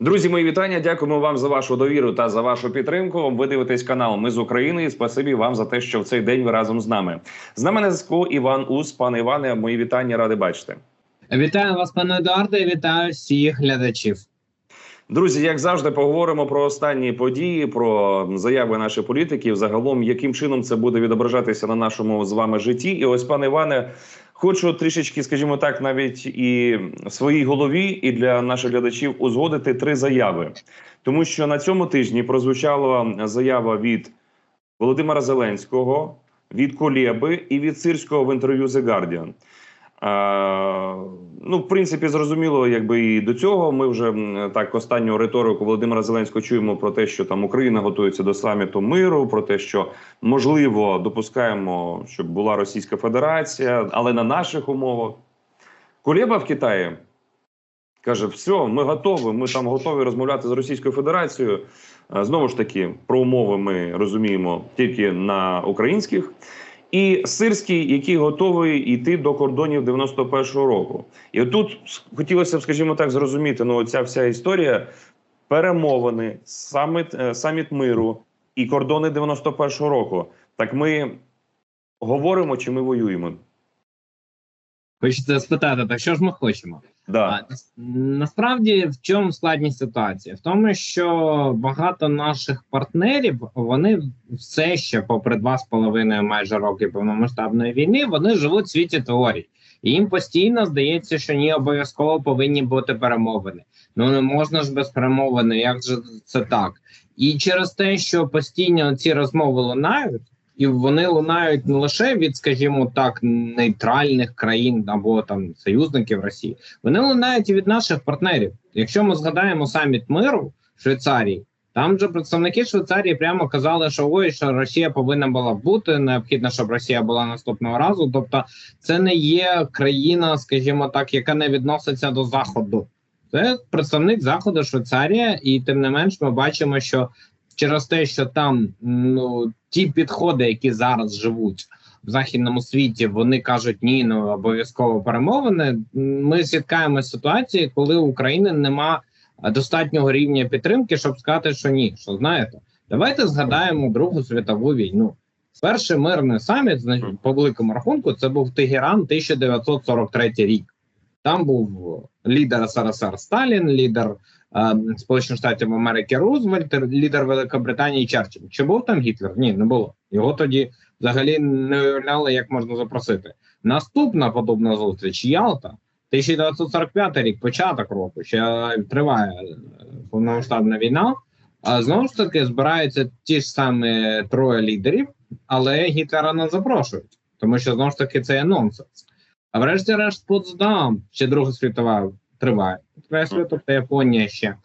Друзі, мої вітання. Дякуємо вам за вашу довіру та за вашу підтримку. Ви дивитесь канал Ми з України. і Спасибі вам за те, що в цей день ви разом з нами. З нами на зв'язку Іван Ус. Пане Іване, мої вітання ради бачити. Вітаю вас, пане Едуарде. Вітаю всіх глядачів. Друзі, як завжди, поговоримо про останні події, про заяви наших політиків. Загалом, яким чином це буде відображатися на нашому з вами житті. І ось, пане Іване, хочу трішечки, скажімо так, навіть і в своїй голові, і для наших глядачів узгодити три заяви, тому що на цьому тижні прозвучала заява від Володимира Зеленського, від Колєби і від Сирського в інтерв'ю The Guardian. Ну, в принципі, зрозуміло, якби і до цього. Ми вже так останню риторику Володимира Зеленського чуємо про те, що там Україна готується до саміту миру, про те, що можливо допускаємо, щоб була Російська Федерація, але на наших умовах. Кулєба в Китаї каже: все, ми готові. Ми там готові розмовляти з Російською Федерацією. Знову ж таки, про умови ми розуміємо тільки на українських і Сирський, який готовий йти до кордонів 91-го року. І отут хотілося б, скажімо так, зрозуміти ну, ця вся історія перемовини, саміт, е, саміт миру і кордони 91-го року. Так ми говоримо чи ми воюємо? Хочете спитати, так що ж ми хочемо? Да. А, насправді в чому складність ситуації? В тому, що багато наших партнерів вони все ще, попри два з половиною майже роки повномасштабної війни, вони живуть в світі теорій. І їм постійно здається, що ні обов'язково повинні бути перемовини. Ну не можна ж без перемовини, як же це так? І через те, що постійно ці розмови лунають і вони лунають не лише від, скажімо так, нейтральних країн або там союзників Росії, вони лунають і від наших партнерів. Якщо ми згадаємо саміт миру в Швейцарії, там же представники Швейцарії прямо казали, що ой, що Росія повинна була бути необхідно, щоб Росія була наступного разу. Тобто, це не є країна, скажімо так, яка не відноситься до заходу. Це представник заходу Швейцарія, і тим не менш, ми бачимо, що через те, що там ну ті підходи, які зараз живуть в західному світі, вони кажуть ні, ну обов'язково перемовини. Ми зіткаємося з ситуації, коли у України нема достатнього рівня підтримки, щоб сказати, що ні, що знаєте, давайте згадаємо Другу світову війну. Перший мирний саміт по великому рахунку це був Тегеран 1943 рік. Там був лідер СРСР Сталін, лідер Сполучених Штатів Америки Рузвельт, лідер Великобританії Черчилль. Чи був там Гітлер? Ні, не було. Його тоді взагалі не уявляли, як можна запросити. Наступна подобна зустріч Ялта, 1945 рік, початок року, ще триває е, повномасштабна війна. А знову ж таки збираються ті ж самі троє лідерів, але Гітлера не запрошують, тому що знову ж таки це є нонсенс. А врешті-решт, Потсдам, ще Друга світова триває. Підкреслюю, тобто Японія ще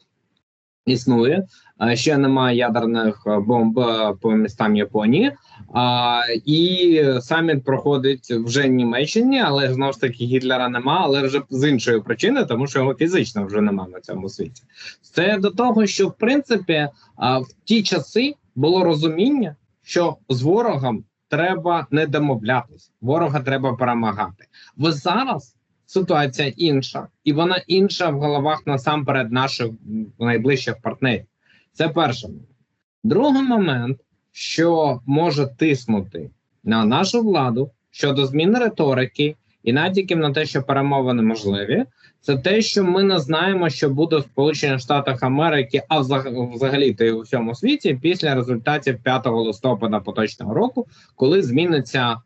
існує. Ще немає ядерних е, бомб е, по містам Японії, а, і саміт проходить вже в Німеччині, але знову ж таки Гітлера нема, але вже з іншої причини, тому що його фізично вже немає на цьому світі. Це до того, що в принципі в ті часи було розуміння, що з ворогом треба не домовлятися, ворога треба перемагати. Ви зараз ситуація інша, і вона інша в головах насамперед наших найближчих партнерів. Це перший. Другий момент, що може тиснути на нашу владу щодо зміни риторики і натяків на те, що перемовини можливі, це те, що ми не знаємо, що буде в Сполучених Штатах Америки, а взагалі то і у всьому світі після результатів 5 листопада поточного року, коли зміниться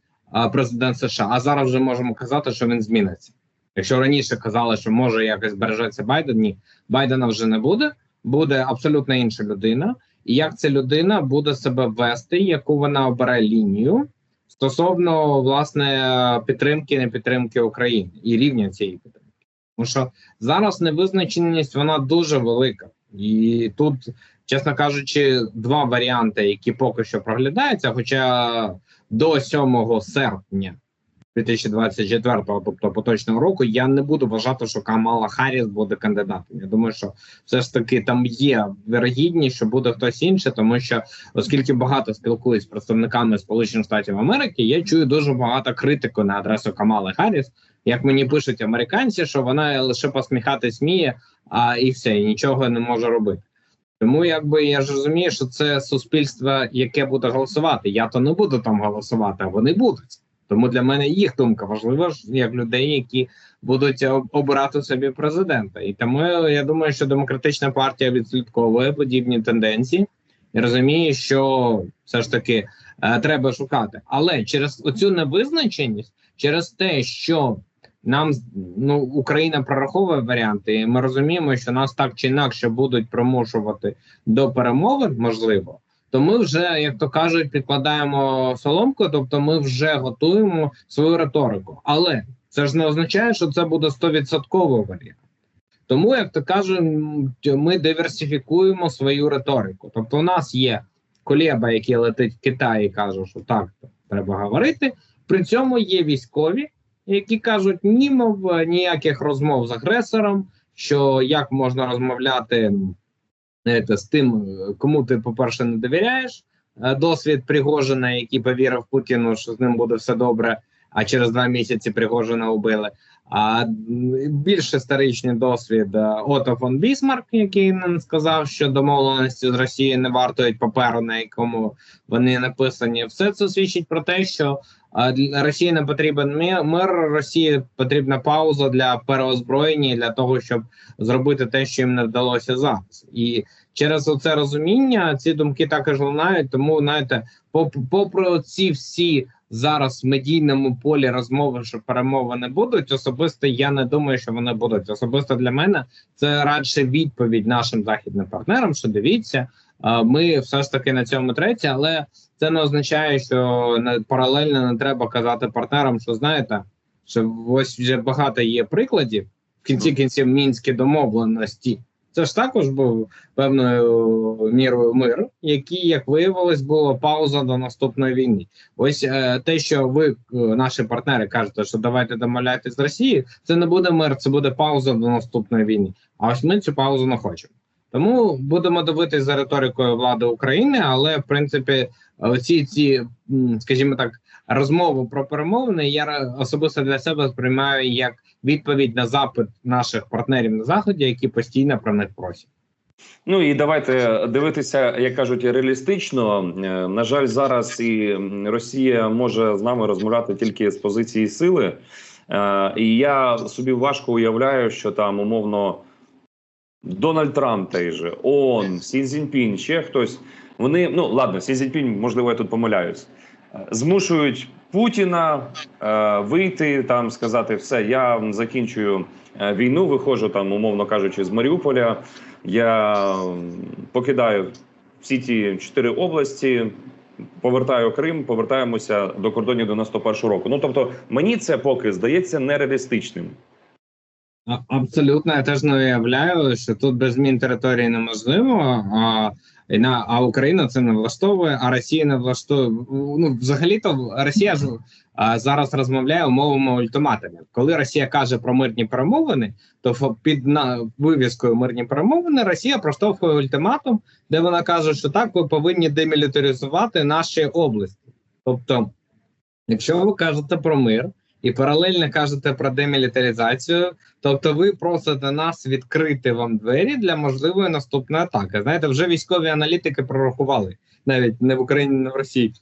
президент США. А зараз вже можемо казати, що він зміниться. Якщо раніше казали, що може якось бережеться Байден, ні, Байдена вже не буде. Буде абсолютно інша людина, і як ця людина буде себе вести, яку вона обере лінію стосовно власне підтримки, не підтримки України і рівня цієї підтримки. Тому що зараз невизначеність вона дуже велика, і тут, чесно кажучи, два варіанти, які поки що проглядаються. Хоча до 7 серпня 2024, тобто поточного року, я не буду вважати, що Камала Харріс буде кандидатом. Я думаю, що все ж таки там є вірогідність, що буде хтось інший, тому що оскільки багато спілкуюсь з представниками Сполучених Штатів Америки, я чую дуже багато критику на адресу Камали Харріс, як мені пишуть американці, що вона лише посміхатись вміє, а і все, і нічого не може робити. Тому якби я ж розумію, що це суспільство, яке буде голосувати. Я то не буду там голосувати, а вони будуть. Тому для мене їх думка важлива як людей, які будуть обирати собі президента. І тому я думаю, що демократична партія відслідковує подібні тенденції і розуміє, що все ж таки е, треба шукати. Але через оцю невизначеність, через те, що нам ну Україна прораховує варіанти, і ми розуміємо, що нас так чи інакше будуть примушувати до перемовин, можливо. То ми вже, як то кажуть, підкладаємо соломку, тобто ми вже готуємо свою риторику. Але це ж не означає, що це буде 100% варіант. Тому, як то кажуть, ми диверсифікуємо свою риторику. Тобто, у нас є колеба, який летить в Китай і каже, що так треба говорити. При цьому є військові, які кажуть, ні мов ніяких розмов з агресором, що як можна розмовляти з тим, кому ти, по-перше, не довіряєш. Е, Досвід Пригожина, який повірив Путіну, що з ним буде все добре, а через два місяці Пригожина убили. А більш історичний досвід е, Ото фон Бісмарк, який нам сказав, що домовленості з Росією не вартують паперу, на якому вони написані. Все це свідчить про те, що для Росії не потрібен мир. Росії потрібна пауза для переозброєння для того, щоб зробити те, що їм не вдалося зараз. І через оце розуміння ці думки також лунають. Тому знаєте, поп- попри ці всі зараз в медійному полі розмови, що перемовини будуть. Особисто я не думаю, що вони будуть. Особисто для мене це радше відповідь нашим західним партнерам. Що дивіться, ми все ж таки на цьому треті, але це не означає, що не паралельно не треба казати партнерам, що знаєте, що ось вже багато є прикладів в кінці кінців мінські домовленості. Це ж також був певною мірою мир, який, як виявилось, була пауза до наступної війни. Ось е, те, що ви, е, наші партнери, кажете, що давайте домовляйтесь з Росією, це не буде мир, це буде пауза до наступної війни. А ось ми цю паузу не хочемо. Тому будемо дивитися за риторикою влади України, але в принципі, оці ці, скажімо так, розмови про перемовини я особисто для себе сприймаю як відповідь на запит наших партнерів на заході, які постійно про них просять. Ну і давайте дивитися, як кажуть, реалістично. Е, На жаль, зараз і Росія може з нами розмовляти тільки з позиції сили. Е, І я собі важко уявляю, що там умовно Дональд Трамп той же, ООН, Сі Цзіньпін, ще хтось. Вони ну ладно, Сі Цзіньпін, можливо, я тут помиляюсь. Змушують Путіна е, вийти там, сказати все, я закінчую е, війну, виходжу там, умовно кажучи, з Маріуполя. Я покидаю всі ті чотири області, повертаю Крим, повертаємося до кордонів 91 року. Ну тобто, мені це поки здається нереалістичним. Абсолютно, я теж не уявляю, що тут без змін території неможливо. А, на, а Україна це не влаштовує, а Росія не влаштовує. Ну, взагалі-то Росія ж зараз розмовляє умовами ультиматумів. Коли Росія каже про мирні перемовини, то під на вивіскою мирні перемовини Росія проштовхує ультиматум, де вона каже, що так ви повинні демілітаризувати наші області. Тобто, якщо ви кажете про мир і паралельно кажете про демілітаризацію, тобто ви просите нас відкрити вам двері для можливої наступної атаки. Знаєте, вже військові аналітики прорахували навіть не в Україні, не в Росії.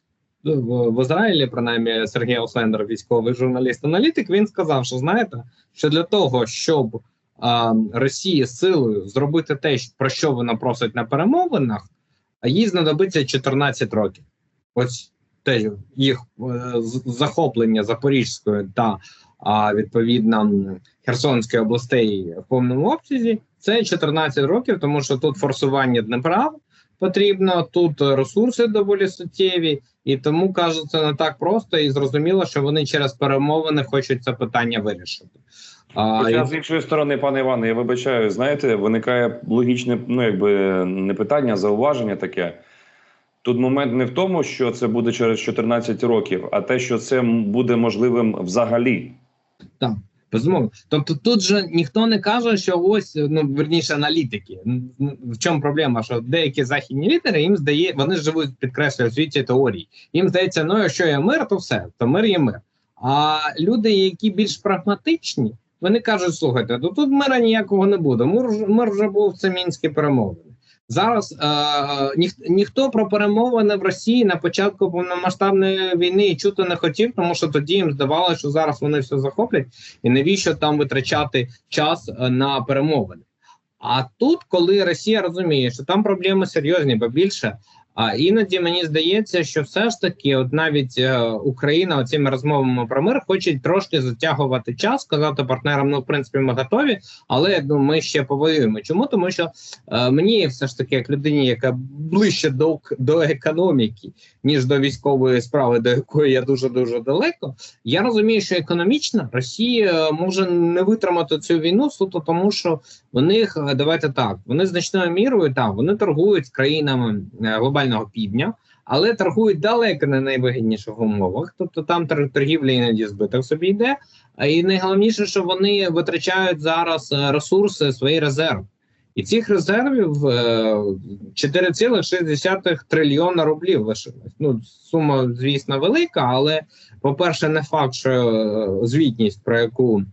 Ну, В, Ізраїлі, принаймні, Сергій Ослендер, військовий журналіст-аналітик, він сказав, що знаєте, що для того, щоб а, Росії силою зробити те, про що вона просить на перемовинах, їй знадобиться 14 років. Ось те їх е, захоплення Запорізької та а, відповідно Херсонської областей в повному обсязі. Це 14 років, тому що тут форсування Днепра потрібно, тут ресурси доволі суттєві, і тому кажуть, це не так просто і зрозуміло, що вони через перемовини хочуть це питання вирішити. Хоча з іншої сторони, пане Іване, я вибачаю, знаєте, виникає логічне, ну якби не питання, а зауваження таке. Тут момент не в тому, що це буде через 14 років, а те, що це буде можливим взагалі. Так, безумовно. Тобто тут же ніхто не каже, що ось ну верніше аналітики. В чому проблема? Що деякі західні лідери їм здає, вони живуть підкреслюю світі теорії. Їм здається, ну якщо є мир, то все, то мир є мир. А люди, які більш прагматичні, вони кажуть: слухайте, ну тут мира ніякого не буде. Мир, мир вже був це мінські перемовини. Зараз е, ніх, ніхто про перемовини в Росії на початку повномасштабної війни чути не хотів, тому що тоді їм здавалося, що зараз вони все захоплять, і навіщо там витрачати час е, на перемовини. А тут, коли Росія розуміє, що там проблеми серйозні, бо більше. А іноді мені здається, що все ж таки, от навіть е, Україна оцими розмовами про мир хоче трошки затягувати час, сказати партнерам, ну в принципі, ми готові, але ну, ми ще повоюємо. Чому? Тому що е, мені все ж таки, як людині, яка ближче до, до економіки, ніж до військової справи, до якої я дуже дуже далеко. Я розумію, що економічно Росія е, може не витримати цю війну суто тому, що у них е, давайте так, вони значною мірою так, вони торгують з країнами е, глобального півдня, але торгують далеко не найвигідніших умовах. Тобто там тор- торгівля іноді збиток собі йде. І найголовніше, що вони витрачають зараз е, ресурси, свої резерви. І цих резервів е, 4,6 трильйона рублів лишилось. Ну, сума, звісно, велика, але, по-перше, не факт, що е, звітність, про яку,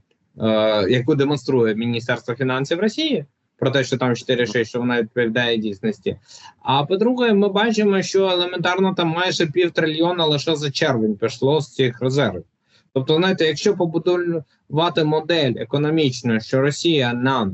е, яку демонструє Міністерство фінансів Росії, про те, що там 4,6, що вона відповідає дійсності. А по-друге, ми бачимо, що елементарно там майже пів трильйона лише за червень пішло з цих резервів. Тобто, знаєте, якщо побудувати модель економічно, що Росія на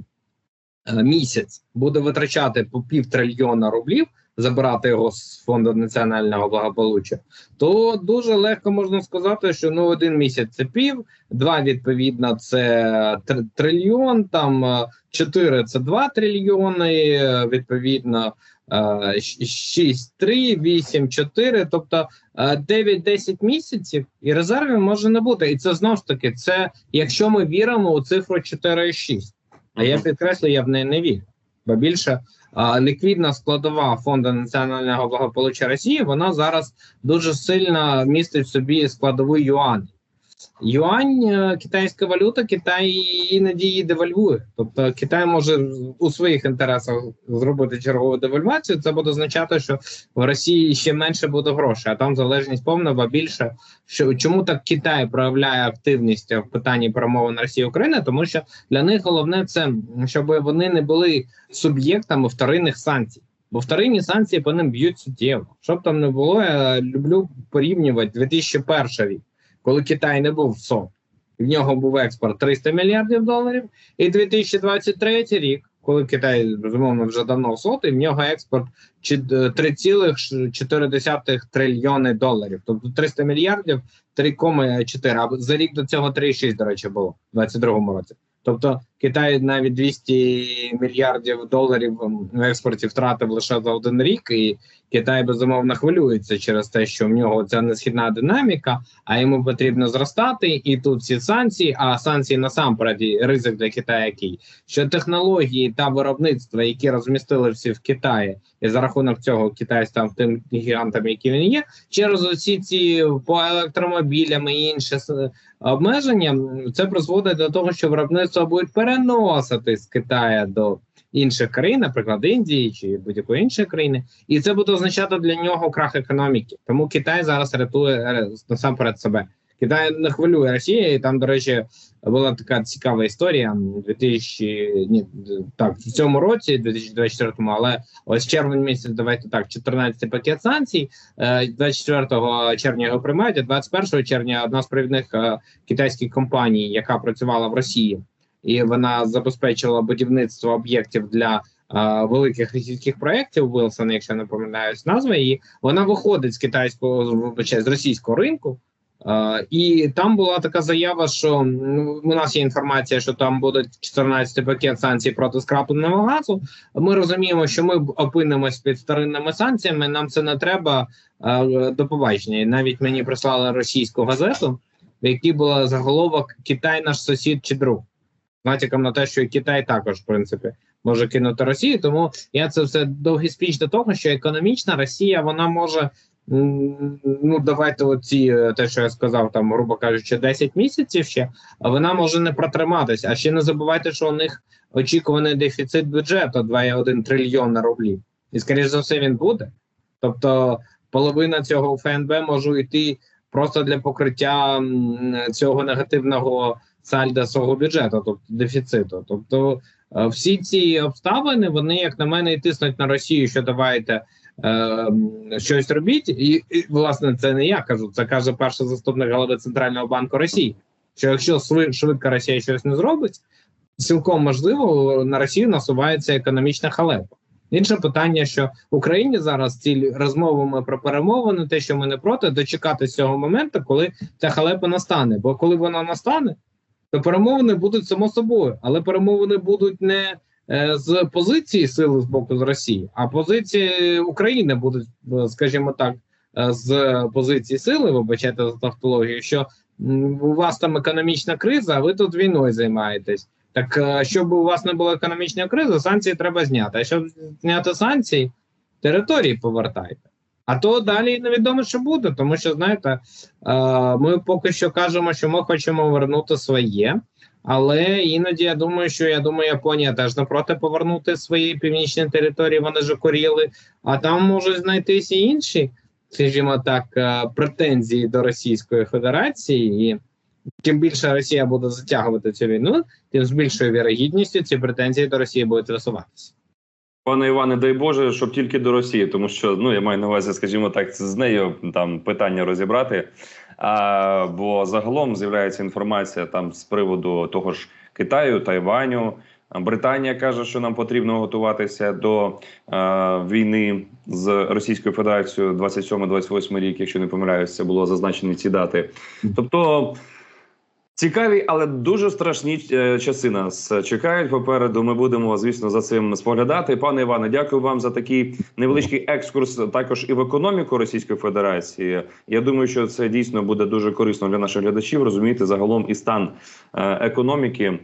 е, місяць буде витрачати по півтрильйона рублів, забирати його з фонду національного благополуччя, то дуже легко можна сказати, що ну один місяць це пів, два відповідно це тр- трильйон, там е, чотири це два трильйони, е, відповідно. е, щ- шість, три, вісім, чотири, тобто е, 9-10 місяців, і резервів може не бути. І це знову ж таки, це якщо ми віримо у цифру 4,6. А я підкреслю, я в неї не вірю. Бо більше ліквідна складова фонду національного благополуччя Росії вона зараз дуже сильно містить в собі складовий юань. Юань, е, китайська валюта, Китай її девальвує. Тобто Китай може у своїх інтересах зробити чергову девальвацію. Це буде означати, що в Росії ще менше буде грошей, а там залежність повна, бо більше. Що чому так Китай проявляє активність в питанні перемовин Росії і України? Тому що для них головне це щоб вони не були суб'єктами вторинних санкцій. Бо вторинні санкції по ним б'ють суттєво. Щоб там не було, я люблю порівнювати 2001 рік, коли Китай не був в СО. В нього був експорт 300 мільярдів доларів, і 2023 рік, коли Китай безумовно вже давно в СОТ, і в нього експорт чи- е, 3,4 трильйони доларів. Тобто 300 мільярдів 3,4, а за рік до цього 3,6, до речі, було в 2022 році. Тобто Китай навіть 200 мільярдів доларів в експорті втратив лише за один рік, і Китай безумовно хвилюється через те, що в нього ця несхідна динаміка, а йому потрібно зростати. І тут всі санкції. А санкції насамперед ризик для Китаю, який що технології та виробництва, які розмістили всі в Китаї, і за рахунок цього Китай став тим гігантом, який він є, через усі ці по електромобілям і інші обмеження, це призводить до того, що виробництво будуть переносити з Китаю до інших країн, наприклад, Індії чи будь-якої іншої країни, і це буде означати для нього крах економіки. Тому Китай зараз рятує е, насамперед себе. Китай не хвилює Росію, і там, до речі, була така цікава історія. м, 2000, ні, так, в цьому році, 2024, але ось червень місяць, давайте так, 14 пакет санкцій. е, 24 червня його приймають, а 21 червня одна з провідних е, китайських компаній, яка працювала в Росії, і вона забезпечила будівництво об'єктів для е, великих російських проєктів Wilson, якщо не помиляюсь, назва її. Вона виходить з китайського вибачаю, з російського ринку. Е, і там була така заява, що ну, у нас є інформація, що там буде 14 пакет санкцій проти скрапленого газу. Ми розуміємо, що ми опинимось під старинними санкціями. Нам це не треба е, до побачення. Навіть мені прислали російську газету, в якій була заголовок Китай наш сусід чи друг. Натяком на те, що і Китай також, в принципі, може кинути Росію. Тому я це все довгий спіч до того, що економічна Росія вона може. Ну, давайте оці е, те, що я сказав, там, грубо кажучи, 10 місяців ще, а вона може не протриматися. А ще не забувайте, що у них очікуваний дефіцит бюджету 2,1 трильйона рублів. І, скоріш за все, він буде. Тобто, половина цього ФНБ може йти просто для покриття цього негативного сальда свого бюджету, тобто дефіциту. Тобто, е, всі ці обставини вони, як на мене, і тиснуть на Росію, що давайте. е, Щось робіть, і, і власне це не я кажу. Це каже перший заступник голови центрального банку Росії. Що якщо швидко Росія щось не зробить, цілком можливо на Росію насувається економічна халепа. Інше питання, що Україні зараз ці розмовами про перемовини, те, що ми не проти, дочекати цього моменту, коли ця халепа настане. Бо коли вона настане, перемовини будуть само собою, але перемовини будуть не е, з позиції сили з боку з Росії, а позиції України будуть, е, скажімо так, е, з позиції сили, вибачайте за тавтологію, що у вас там економічна криза, а ви тут війною займаєтесь. Так щоб у вас не було економічної кризи, санкції треба зняти. А щоб зняти санкції, території повертайте. А то далі невідомо, що буде, тому що знаєте, е, ми поки що кажемо, що ми хочемо вернути своє. Але іноді я думаю, що я думаю, Японія теж не проти повернути свої північні території. Вони ж коріли, а там можуть знайтися і інші, скажімо так, е, претензії до Російської Федерації. І чим більше Росія буде затягувати цю війну, тим з більшою вірогідністю ці претензії до Росії будуть висуватися. Пане Іване, дай Боже, щоб тільки до Росії, тому що ну я маю на увазі, скажімо так, з нею там питання розібрати. А, бо загалом з'являється інформація там з приводу того ж Китаю, Тайваню. Британія каже, що нам потрібно готуватися до е, війни з Російською Федерацією 27-28 рік, якщо не помиляюся, це було зазначені ці дати. Тобто Цікаві, але дуже страшні е, часи нас чекають попереду. Ми будемо, звісно, за цим споглядати. Пане Іване, дякую вам за такий невеличкий екскурс, також і в економіку Російської Федерації. Я думаю, що це дійсно буде дуже корисно для наших глядачів розуміти загалом і стан е, економіки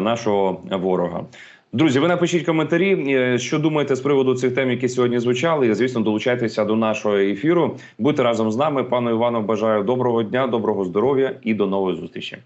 нашого ворога. Друзі, ви напишіть коментарі, е, що думаєте з приводу цих тем, які сьогодні звучали. І, звісно, долучайтеся до нашого ефіру. Будьте разом з нами. Пану Івану, бажаю доброго дня, доброго здоров'я і до нової зустрічі.